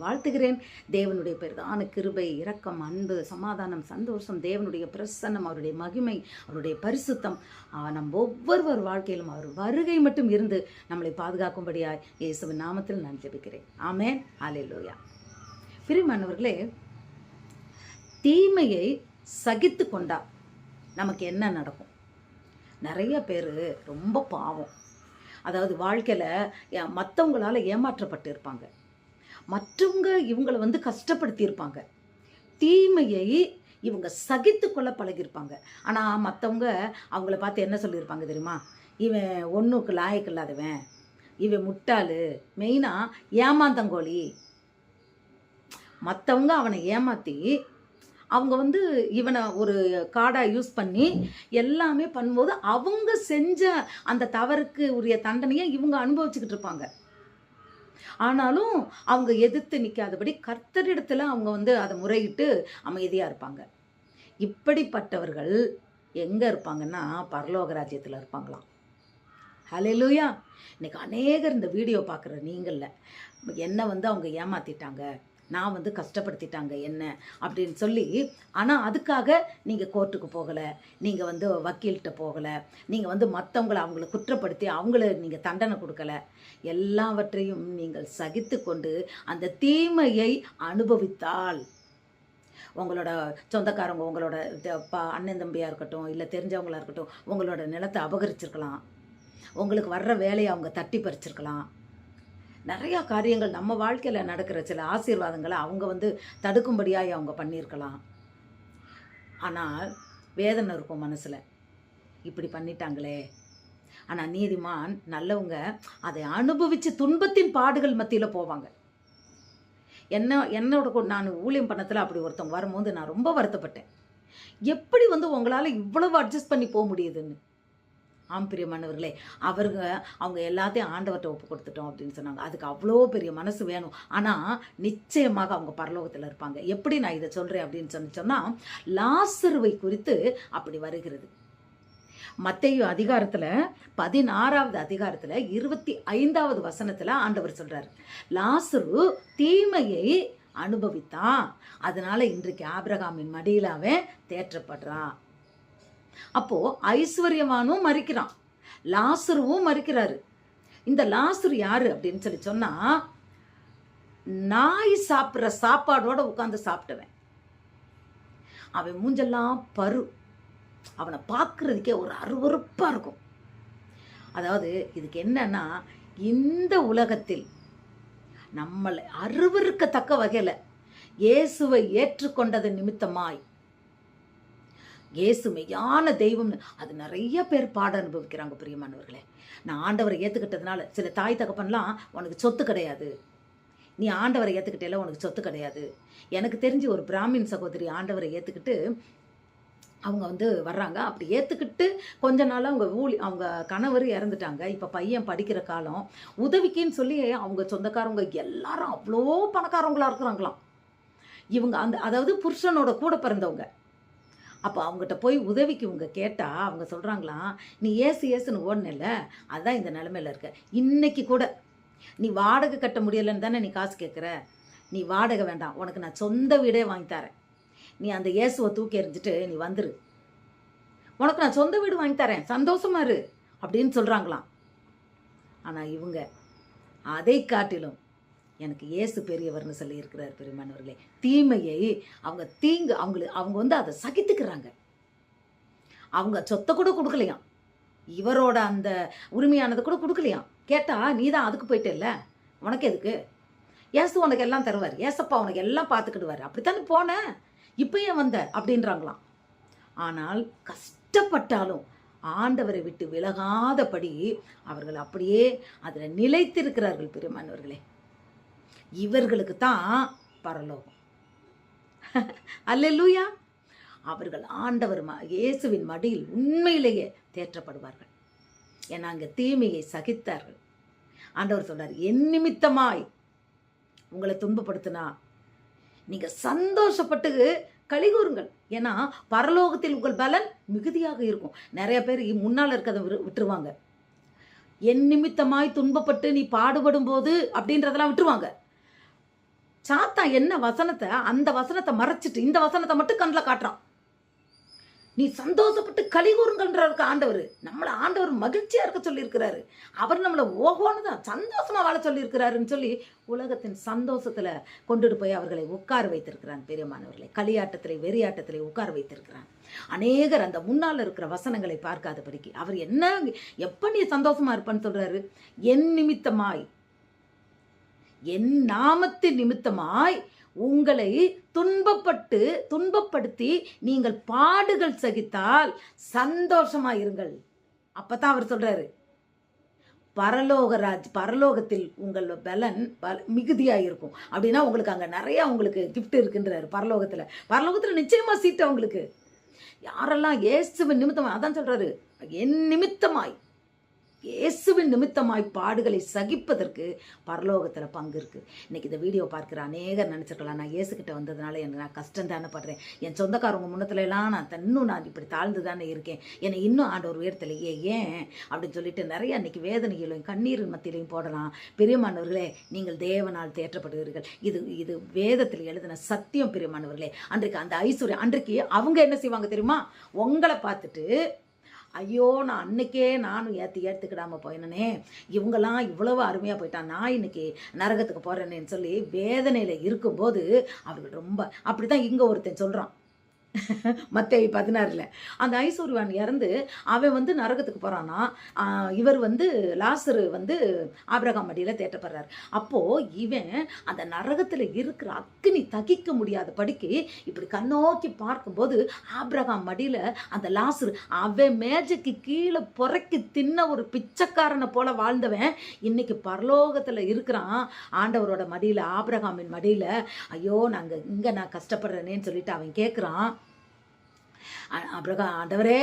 வாழ்த்துகிறேன். தேவனுடைய பெரிதான கிருபை இரக்கம் அன்பு சமாதானம் சந்தோஷம் தேவனுடைய பிரசன்னம் அவருடைய மகிமை அவருடைய பரிசுத்தம் ஆஹ், நம் ஒவ்வொருவர் வாழ்க்கையிலும் அவர் வருகை மட்டும் இருந்து நம்மளை பாதுகாக்கும்படியாய் இயேசுவின் நாமத்தில் நான் ஜெபிக்கிறேன். ஆமேன். ஆலையிலோயா பிரிமானவர்களே தீமையை சகித்து கொண்டா நமக்கு என்ன நடக்கும்? நிறைய பேர் ரொம்ப பாவம். அதாவது வாழ்க்கையில் மற்றவங்களால் ஏமாற்றப்பட்டு இருப்பாங்க. மற்றவங்க இவங்களை வந்து கஷ்டப்படுத்தியிருப்பாங்க. தீமையை இவங்க சகித்து கொள்ள பழகியிருப்பாங்க. ஆனால் மற்றவங்க அவங்கள பார்த்து என்ன சொல்லியிருப்பாங்க தெரியுமா? இவன் ஒன்றுக்கு லாயக்கு இல்லாதவன். இவன் முட்டாளு. மெயினாக ஏமாந்தங்கோழி. மற்றவங்க அவனை ஏமாற்றி அவங்க வந்து இவனை ஒரு கார்டாக யூஸ் பண்ணி எல்லாமே பண்ணும்போது அவங்க செஞ்ச அந்த தவறுக்கு உரிய தண்டனையை இவங்க அனுபவிச்சுக்கிட்டு இருப்பாங்க. ஆனாலும் அவங்க எதிர்த்து நிற்காதபடி கர்த்தரிடத்தில் அவங்க வந்து அதை முறையிட்டு அமைதியாக இருப்பாங்க. இப்படிப்பட்டவர்கள் எங்கே இருப்பாங்கன்னா பரலோக ராஜ்யத்தில் இருப்பாங்களாம். ஹலெலுயா இன்னைக்கு அநேகர் இந்த வீடியோ பார்க்குற நீங்களில் என்னை வந்து அவங்க ஏமாத்திட்டாங்க? நான் வந்து கஷ்டப்படுத்திட்டாங்க என்ன அப்படின்னு சொல்லி ஆனால் அதுக்காக நீங்கள் கோர்ட்டுக்கு போகலை நீங்கள் வந்து வக்கீல்கிட்ட போகலை நீங்கள் வந்து மற்றவங்கள அவங்கள குற்றப்படுத்தி அவங்கள நீங்கள் தண்டனை கொடுக்கல எல்லாவற்றையும் நீங்கள் சகித்து கொண்டு அந்த தீமையை அனுபவித்தால் உங்களோட சொந்தக்காரங்க உங்களோட அண்ணன் தம்பியாக இருக்கட்டும் இல்லை தெரிஞ்சவங்களாக இருக்கட்டும் உங்களோட நிலத்தை அபகரிச்சிருக்கலாம். உங்களுக்கு வர்ற வேலையை அவங்க தட்டி பறிச்சிருக்கலாம். நிறையா காரியங்கள் நம்ம வாழ்க்கையில் நடக்கிற சில ஆசீர்வாதங்களை அவங்க வந்து தடுக்கும்படியாக அவங்க பண்ணியிருக்கலாம். ஆனால் வேதனை இருக்கும் மனசில். இப்படி பண்ணிட்டாங்களே. ஆனால் நீதிமான் நல்லவங்க அதை அனுபவித்து துன்பத்தின் பாடுகள் மத்தியில் போவாங்க. என்ன என்னோட நான் ஊழியம் பண்ணத்தில் அப்படி ஒருத்தவங்க வரும்போது நான் ரொம்ப வருத்தப்பட்டேன். எப்படி வந்து உங்களால் இவ்வளவு அட்ஜஸ்ட் பண்ணி போக முடியுதுன்னு? ஆம் பிரியமானவர்களே அவருங்க அவங்க எல்லாத்தையும் ஆண்டவர்கிட்ட ஒப்பு கொடுத்துட்டோம் அப்படின்னு சொன்னாங்க. அதுக்கு அவ்வளோ பெரிய மனசு வேணும். ஆனால் நிச்சயமாக அவங்க பரலோகத்தில் இருப்பாங்க. எப்படி நான் இதை சொல்கிறேன் அப்படின்னு சொல்லி சொன்னால் லாசருவை குறித்து அப்படி வருகிறது. மத்தேயு அதிகாரத்தில் பதினாறாவது அதிகாரத்தில் இருபத்தி ஐந்தாவது வசனத்தில் ஆண்டவர் சொல்கிறார் லாசரு தீமையை அனுபவித்தான். அதனால இன்றைக்கு ஆபிரகாமின் மடியில் அவன் தேற்றப்படுறான். அப்போ ஐஸ்வர்யவானும் மறிக்கிறான். லாசருவும் மறிக்கிறாரு. இந்த லாசரு யாரு அப்படின்னு சொல்லி சொன்னா நாய் சாப்பிட்ற சாப்பாடோட உட்காந்து சாப்பிட்டவன். அவன் மூஞ்செல்லாம் பரு. அவனை பார்க்கறதுக்கே ஒரு அருவறுப்பாக இருக்கும். அதாவது இதுக்கு என்னன்னா இந்த உலகத்தில் நம்மளை அருவறுக்கத்தக்க வகையில் இயேசுவை ஏற்றுக்கொண்டது நிமித்தமாய் இயேசு மெய்யான தெய்வம்னு. அது நிறைய பேர் பாட அனுபவிக்கிறாங்க பிரியமானவர்களே. நான் ஆண்டவரை ஏற்றுக்கிட்டதுனால சில தாய் தகப்பன்லாம் உனக்கு சொத்து கிடையாது. நீ ஆண்டவரை ஏற்றுக்கிட்டேல உனக்கு சொத்து கிடையாது. எனக்கு தெரிஞ்சு ஒரு பிராமின் சகோதரி ஆண்டவரை ஏற்றுக்கிட்டு அவங்க வந்து வர்றாங்க. அப்படி ஏற்றுக்கிட்டு கொஞ்ச நாள் அவங்க ஊழி அவங்க கணவர் இறந்துட்டாங்க. இப்போ பையன் படிக்கிற காலம். உதவிக்குன்னு சொல்லி அவங்க சொந்தக்காரங்க எல்லாரும் அவ்வளோ பணக்காரவங்களாக இருக்கிறாங்களாம். இவங்க அந்த அதாவது புருஷனோட கூட பிறந்தவங்க. அப்போ அவங்ககிட்ட போய் உதவிக்கு இவங்க கேட்டால் அவங்க சொல்கிறாங்களாம் நீ ஏசு ஏசுன்னு ஓடனில்ல அதான் இந்த நிலமையில இருக்க. இன்றைக்கி கூட நீ வாடகை கட்ட முடியலைன்னு தானே நீ காசு கேட்குற நீ வாடகை வேண்டாம் உனக்கு நான் சொந்த வீடே வாங்கி தரேன். நீ அந்த இயேசுவை தூக்கி எறிஞ்சிட்டு நீ வந்துரு. உனக்கு நான் சொந்த வீடு வாங்கி தரேன் சந்தோஷமா இரு அப்படின்னு சொல்கிறாங்களாம் ஆனால் இவங்க அதை காட்டிலும் எனக்கு இயேசு பெரியவர்னு சொல்லி இருக்கிறார் பெருமானவர்களே. தீமையை அவங்க தீங்கு அவங்களுக்கு அவங்க வந்து அதை சகித்துக்கிறாங்க. அவங்க சொத்தை கூட கொடுக்கலையாம். இவரோட அந்த உரிமையானதை கூட கொடுக்கலையாம். கேட்டா நீ தான் அதுக்கு போயிட்டல்ல? உனக்கு எதுக்கு? ஏசு உனக்கு எல்லாம் தருவார். ஏசப்பா உனக்கு எல்லாம் பார்த்துக்கிடுவார். அப்படித்தானே போனேன் இப்போ ஏன் வந்த? அப்படின்றாங்களாம். ஆனால் கஷ்டப்பட்டாலும் ஆண்டவரை விட்டு விலகாதபடி அவர்கள் அப்படியே அதில் நிலைத்திருக்கிறார்கள் பெருமானவர்களே. இவர்களுக்கு தான் பரலோகம். அல்லேலூயா. அவர்கள் ஆண்டவர் ம இயேசுவின் மடியில் உண்மையிலேயே தேற்றப்படுவார்கள். ஏன்னா அங்கே தீமையை சகித்தார்கள். ஆண்டவர் சொல்றார் என் நிமித்தமாய் உங்களை துன்பப்படுத்தினா நீங்க சந்தோஷப்பட்டு கலிகூறுங்கள் ஏன்னா பரலோகத்தில் உங்கள் பலன் மிகுதியாக இருக்கும். நிறைய பேர் முன்னால் இருக்கிறத விரு- விட்டுருவாங்க. என் நிமித்தமாய் துன்பப்பட்டு நீ பாடுபடும் போது அப்படின்றதெல்லாம் விட்டுருவாங்க. சாத்தா என்ன வசனத்தை அந்த வசனத்தை மறைச்சிட்டு இந்த வசனத்தை மட்டும் கண்ணில் காட்டுறான். நீ சந்தோஷப்பட்டு கலிகூறுங்கன்றாருக்கு ஆண்டவர் நம்மளை ஆண்டவர் மகிழ்ச்சியாக இருக்க சொல்லியிருக்கிறாரு. அவர் நம்மளை ஓகோன்னு தான் சந்தோஷமாக வாழ சொல்லியிருக்கிறாருன்னு சொல்லி உலகத்தின் சந்தோஷத்தில் கொண்டுட்டு போய் அவர்களை உட்கார வைத்திருக்கிறான் பெரியமானவர்களை. களியாட்டத்திலே வெறியாட்டத்திலே உட்கார வைத்திருக்கிறான். அநேகர் அந்த முன்னால் இருக்கிற வசனங்களை பார்க்காதபடிக்கு அவர் என்ன எப்போ நீ சந்தோஷமாக இருப்பான்னு சொல்கிறாரு என் நிமித்தமாய் என் நாமத்து நிமித்தமாய் உங்களை துன்பப்பட்டு துன்பப்படுத்தி நீங்கள் பாடுகள் சகித்தால் சந்தோஷமா இருங்கள். அப்பதான் அவர் சொல்றாரு பரலோகராஜ் பரலோகத்தில் உங்கள் பலன் பல மிகுதியாக இருக்கும். அப்படின்னா உங்களுக்கு அங்கே நிறையா உங்களுக்கு கிஃப்ட் இருக்குன்றாரு பரலோகத்தில். பரலோகத்தில் நிச்சயமாக சீட்டு அவங்களுக்கு. யாரெல்லாம் ஏசுவின் நிமித்தமாக அதான் சொல்கிறாரு என் நிமித்தமாய் இயேசுவின் நிமித்தமாய் பாடுகளை சகிப்பதற்கு பரலோகத்தில் பங்கு இருக்குது இன்னைக்கு இந்த வீடியோ பார்க்குற அநேகர் நினச்சிருக்கலாம். நான் இயேசுக்கிட்ட வந்ததுனால எனக்கு நான் கஷ்டம் தானே படுறேன். என் சொந்தக்காரவங்க முன்னத்துல எல்லாம் நான் த- இன்னும் நான் இப்படி தாழ்ந்து தானே இருக்கேன். என்னை இன்னும் ஆண்டவர் உயர்த்தலையே ஏன்? அப்படின்னு சொல்லிட்டு நிறைய அன்னைக்கு வேதனைகளையும் கண்ணீர் மத்தியிலையும் போடலாம். பெரியமானவர்களே நீங்கள் தேவனால் தேற்றப்படுவீர்கள் இது இது வேதத்தில் எழுதின சத்தியம் பெரியமானவர்களே. அன்றைக்கு அந்த ஐஸ்வர்யம் அன்றைக்கு அவங்க என்ன செய்வாங்க தெரியுமா? உங்களை பார்த்துட்டு ஐயோ நான் அன்னைக்கே நானும் ஏற்றி ஏற்றுக்கிடாமல் போயினனே. இவங்கெல்லாம் இவ்வளவு அருமையாக போயிட்டான் நான் இன்னைக்கு நரகத்துக்கு போகிறேன்னு சொல்லி வேதனையில் இருக்கும்போது அவர்கள் ரொம்ப அப்படி தான் இங்கே ஒருத்தன் சொல்கிறான் மற்ற பதினாறில். அந்த ஐஸ்வர்வான் இறந்து அவன் வந்து நரகத்துக்கு போகிறான்னா இவர் வந்து லாசரு வந்து ஆபிரகாம் மடியில் தேட்டப்படுறார் அப்போது இவன் அந்த நரகத்தில் இருக்கிற அக்னி தகிக்க முடியாத படிக்கு இப்படி கண்ணோக்கி பார்க்கும்போது ஆபிரகாம் மடியில் அந்த லாசரு அவன் மேஜைக்கு கீழே புறக்கி தின்ன ஒரு பிச்சைக்காரனை போல வாழ்ந்தவன் இன்னைக்கு பரலோகத்தில் இருக்கிறான். ஆண்டவரோட மடியில் ஆபிரகாமின் மடியில் ஐயோ நாங்கள் இங்கே நான் கஷ்டப்படுறேனேன்னு சொல்லிட்டு அவன் கேட்குறான் அப்புறம் ஆண்டவரே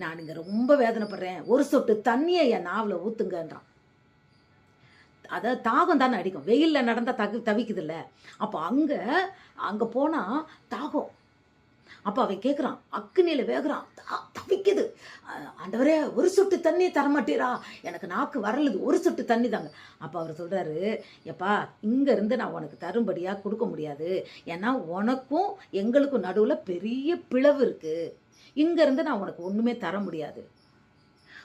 நான் இங்கே ரொம்ப வேதனைப்படுறேன். ஒரு சொட்டு தண்ணியை என் நாவில் ஊற்றுங்கன்றான் அதை தாகம் தானே அடிக்கும். வெயிலில் நடந்தால் தவி தவிக்குதுல்ல. அப்போ அங்கே அங்கே போனால் தாகம். அப்போ அவன் கேட்குறான் அக்குனியில் வேகுறான். தா- ஆண்டவரே ஒரு சொட்டு தண்ணி தரமாட்டீரா? எனக்கு நாக்கு வரலுது. ஒரு சொட்டு தண்ணி தாங்க. அப்போ அவர் சொல்கிறாரு எப்பா இங்கேருந்து நான் உனக்கு தரும்படியாக கொடுக்க முடியாது. ஏன்னா உனக்கும் எங்களுக்கும் நடுவில் பெரிய பிளவு இருக்குது இங்கேருந்து நான் உனக்கு ஒன்றுமே தர முடியாது.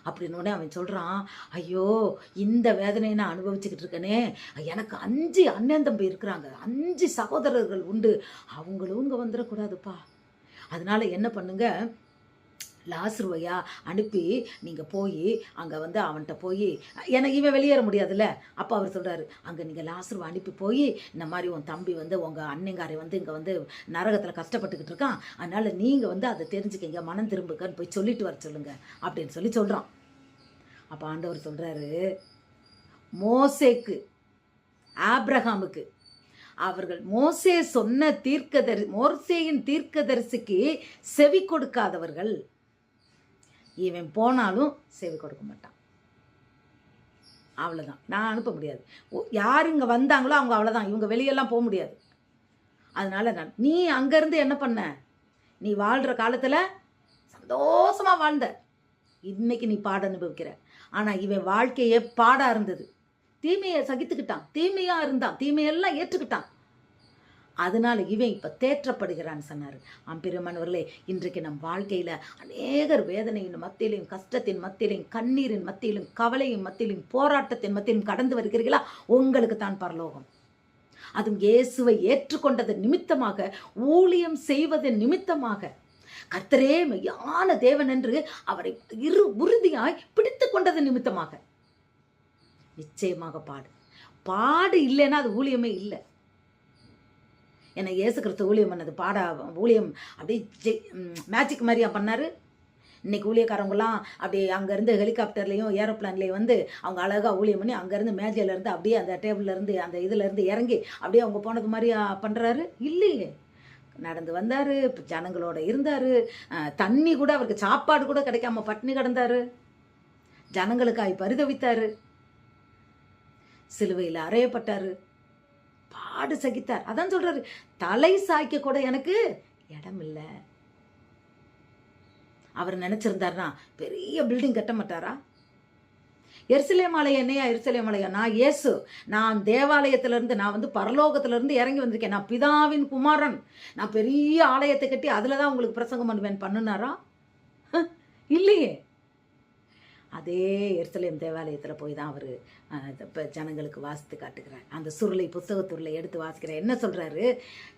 அப்படின்னு அவன் சொல்கிறான் ஐயோ இந்த வேதனையை நான் அனுபவிச்சுக்கிட்டு இருக்கேனே. எனக்கு அஞ்சு அண்ணன் தம்பி இருக்கிறாங்க. அஞ்சு சகோதரர்கள் உண்டு. அவங்களும் இங்கே வந்துடக்கூடாதுப்பா அதனால என்ன பண்ணுங்கள் லாஸ்ருவையா அனுப்பி நீங்கள் போய் அங்கே வந்து அவன்கிட்ட போய் ஏன்னா இவன் வெளியேற முடியாதுல்ல. அப்போ அவர் சொல்கிறாரு அங்கே நீங்கள் லாஸ்ருவை அனுப்பி போய் இந்த மாதிரி உன் தம்பி வந்து உங்கள் அண்ணங்காரை வந்து இங்கே வந்து நரகத்தில் கஷ்டப்பட்டுக்கிட்டு இருக்கான். அதனால் நீங்கள் வந்து அதை தெரிஞ்சுக்கிங்க மனம் திரும்புக்கன்னு போய் சொல்லிட்டு வர சொல்லுங்கள் அப்படின்னு சொல்லி சொல்கிறான் அப்போ ஆண்டவர் சொல்கிறாரு மோசேக்கு ஆப்ரஹாமுக்கு அவர்கள் மோசே சொன்ன தீர்க்கதரி மோர்சேயின் தீர்க்கதரிசிக்கு செவி கொடுக்காதவர்கள் இவன் போனாலும் செவி கொடுக்க மாட்டான். அவ்வளோதான் நான் அனுப்ப முடியாது. ஓ- யார் இங்கே வந்தாங்களோ அவங்க அவ்வளோதான் இவங்க வெளியெல்லாம் போக முடியாது. அதனால நான் நீ அங்கேருந்து என்ன பண்ண? நீ வாழ்கிற காலத்தில் சந்தோஷமாக வாழ்ந்த. இன்னைக்கு நீ பாட அனுபவிக்கிற. ஆனால் இவன் வாழ்க்கையே பாடாக இருந்தது. தீமையை சகித்துக்கிட்டான். தீமையாக இருந்தான். தீமையெல்லாம் ஏற்றுக்கிட்டான். அதனால் இவன் இப்போ தேற்றப்படுகிறான்னு சொன்னார். அம்பிரமனவர்களே இன்றைக்கு நம் வாழ்க்கையில் அநேகர் வேதனையின் மத்தியிலும் கஷ்டத்தின் மத்தியிலும் கண்ணீரின் மத்தியிலும் கவலையின் மத்தியிலும் போராட்டத்தின் மத்தியிலும் கடந்து வருகிறீர்களா? உங்களுக்கு தான் பரலோகம். அதுவும் இயேசுவை ஏற்றுக்கொண்டது நிமித்தமாக ஊழியம் செய்வதன் நிமித்தமாக கர்த்தரே மெய்யான தேவன் என்று அவரை இரு உறுதியாய் பிடித்து கொண்டது நிமித்தமாக. நிச்சயமாக பாடு. பாடு இல்லைன்னா அது ஊழியமே இல்லை. என்னை இயேசு கிறிஸ்து ஊழியம் பண்ணது. பாட ஊழியம் அப்படியே ஜெய் மேஜிக் மாதிரியா பண்ணார். இன்னைக்கு ஊழியக்காரவங்களாம் அப்படியே அங்கேருந்து ஹெலிகாப்டர்லேயும் ஏரோப்ளான்லேயும் வந்து அவங்க அழகாக ஊழியம் பண்ணி அங்கேருந்து மேஜையிலேருந்து அப்படியே அந்த டேபிள்லேருந்து அந்த இதுலேருந்து இறங்கி அப்படியே அவங்க போனது மாதிரியா பண்ணுறாரு? இல்லையே. நடந்து வந்தார் ஜனங்களோட இருந்தார். தண்ணி கூட அவருக்கு சாப்பாடு கூட கிடைக்காம பட்டினி கிடந்தாரு. ஜனங்களுக்காய் பரிதவித்தார். சிலுவையில் அறையப்பட்டார். பாடு சகித்தார். அதான் சொல்றாரு தலை சாய்க்க கூட எனக்கு இடம் இல்லை அவர் நினச்சிருந்தாருனா பெரிய பில்டிங் கட்ட மாட்டாரா? எருசலேமாலயம் என்னையா? எருசலேமாலயம் நான் இயேசு. நான் தேவாலயத்திலேருந்து நான் வந்து பரலோகத்திலிருந்து இறங்கி வந்திருக்கேன். நான் பிதாவின் குமாரன். நான் பெரிய ஆலயத்தை கட்டி அதில் தான் உங்களுக்கு பிரசங்கம் பண்ணுவேன். பண்ணுனாரா? இல்லையே. அதே எருசலேம் தேவாலயத்தில் போய் தான் அவர் இப்போ ஜனங்களுக்கு வாசித்து காட்டுகிறார். அந்த சுருளை புத்தகத்துருளை எடுத்து வாசிக்கிறார். என்ன சொல்கிறாரு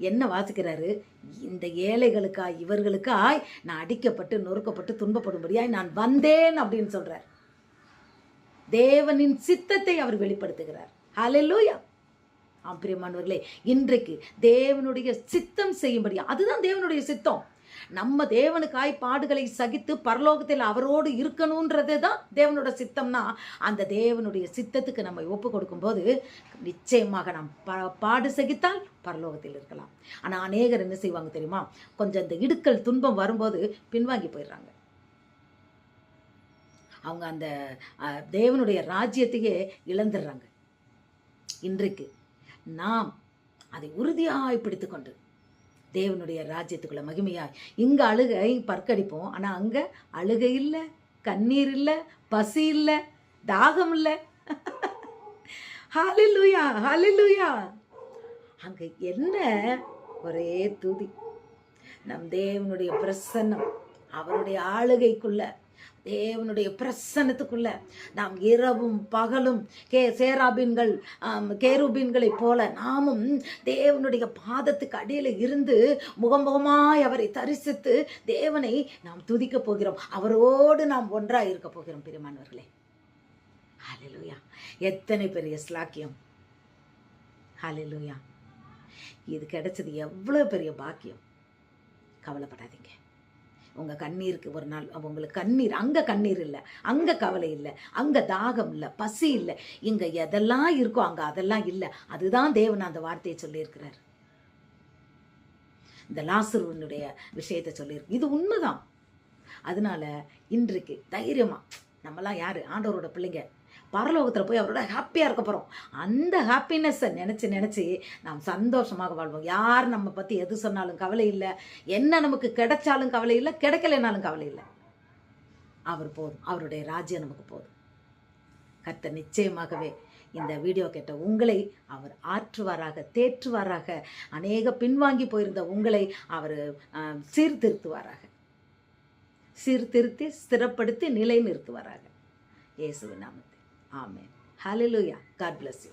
என்ன வாசிக்கிறாரு? இந்த ஏழைகளுக்காய் இவர்களுக்காய் நான் அடிக்கப்பட்டு நொறுக்கப்பட்டு துன்பப்படும்படியாய் நான் வந்தேன் அப்படின்னு சொல்கிறார் தேவனின் சித்தத்தை அவர் வெளிப்படுத்துகிறார். ஹலெல்லூயா ஆம் பிரியமானவர்களே இன்றைக்கு தேவனுடைய சித்தம் செய்யும்படியா அதுதான் தேவனுடைய சித்தம். நம்ம தேவனுக்காய் பாடுகளை சகித்து பரலோகத்தில் அவரோடு இருக்கணுன்றது தான் தேவனோட சித்தம்னா. அந்த தேவனுடைய சித்தத்துக்கு நம்ம ஒப்பு கொடுக்கும்போது நிச்சயமாக நாம் ப பாடு சகித்தால் பரலோகத்தில் இருக்கலாம். ஆனால் அநேகர் என்ன செய்வாங்க தெரியுமா? கொஞ்சம் இந்த இடுக்கல் துன்பம் வரும்போது பின்வாங்கி போயிடுறாங்க. அவங்க அந்த தேவனுடைய ராஜ்யத்தையே இழந்துடுறாங்க. இன்றைக்கு நாம் அதை உறுதியாய் பிடித்துக்கொண்டு தேவனுடைய ராஜ்யத்துக்குள்ள மகிமையாய். இங்கே அழுகை பற்கடிப்போம். ஆனால் அங்கே அழுகை இல்லை கண்ணீர் இல்லை பசி இல்லை தாகம் இல்லை. ஹalleluya ஹalleluya. அங்கே என்ன? ஒரே துதி. நம் தேவனுடைய பிரசன்னம் அவருடைய ஆளுகைக்குள்ள தேவனுடைய பிரசன்னத்துக்குள்ள நாம் இரவும் பகலும் கே சேராபின்கள் ஆம், போல நாமும் தேவனுடைய பாதத்துக்கு அடியில் இருந்து முகமுகமாய் அவரை தரிசித்து தேவனை நாம் துதிக்க போகிறோம். அவரோடு நாம் ஒன்றாக இருக்க போகிறோம் பெருமானவர்களே ஹalleluya. எத்தனை பெரிய ஸ்லாக்கியம் ஹalleluya. இது கிடைச்சது எவ்வளோ பெரிய பாக்கியம். கவலைப்படாதீங்க. உங்கள் கண்ணீருக்கு ஒரு நாள் உங்களுக்கு கண்ணீர் அங்கே கண்ணீர் இல்லை அங்கே கவலை இல்லை அங்கே தாகம் இல்லை பசி இல்லை இங்கே எதெல்லாம் இருக்கோ அங்கே அதெல்லாம் இல்லை. அதுதான் தேவன் அந்த வார்த்தையை சொல்லியிருக்கிறார். இந்த லாசுருவனுடைய விஷயத்தை சொல்லியிருக்கு. இது உண்மைதான். அதனால இன்றைக்கு தைரியமாக நம்மலாம் யார்? ஆண்டவரோட பிள்ளைங்க. பரலோகத்தில் போய் அவரோட ஹாப்பியாக இருக்க போகிறோம் அந்த ஹாப்பினஸ்ஸை நினச்சி நினச்சி நாம் சந்தோஷமாக வாழ்வோம். யார் நம்ம பற்றி எது சொன்னாலும் கவலை இல்லை. என்ன நமக்கு கிடைச்சாலும் கவலை இல்லை. கிடைக்கலைனாலும் கவலை இல்லை. அவர் போதும். அவருடைய ராஜ்யம் நமக்கு போதும். கத்த நிச்சயமாகவே இந்த வீடியோ கேட்ட உங்களை அவர் ஆற்றுவாராக தேற்றுவாராக அநேக பின்வாங்கி போயிருந்த உங்களை அவர் சீர்திருத்துவாராக. சீர்திருத்தி ஸ்திரப்படுத்தி நிலைநிறுத்துவாராக. இயேசுவின் நாமத்தில். Amen. Hallelujah. God bless you.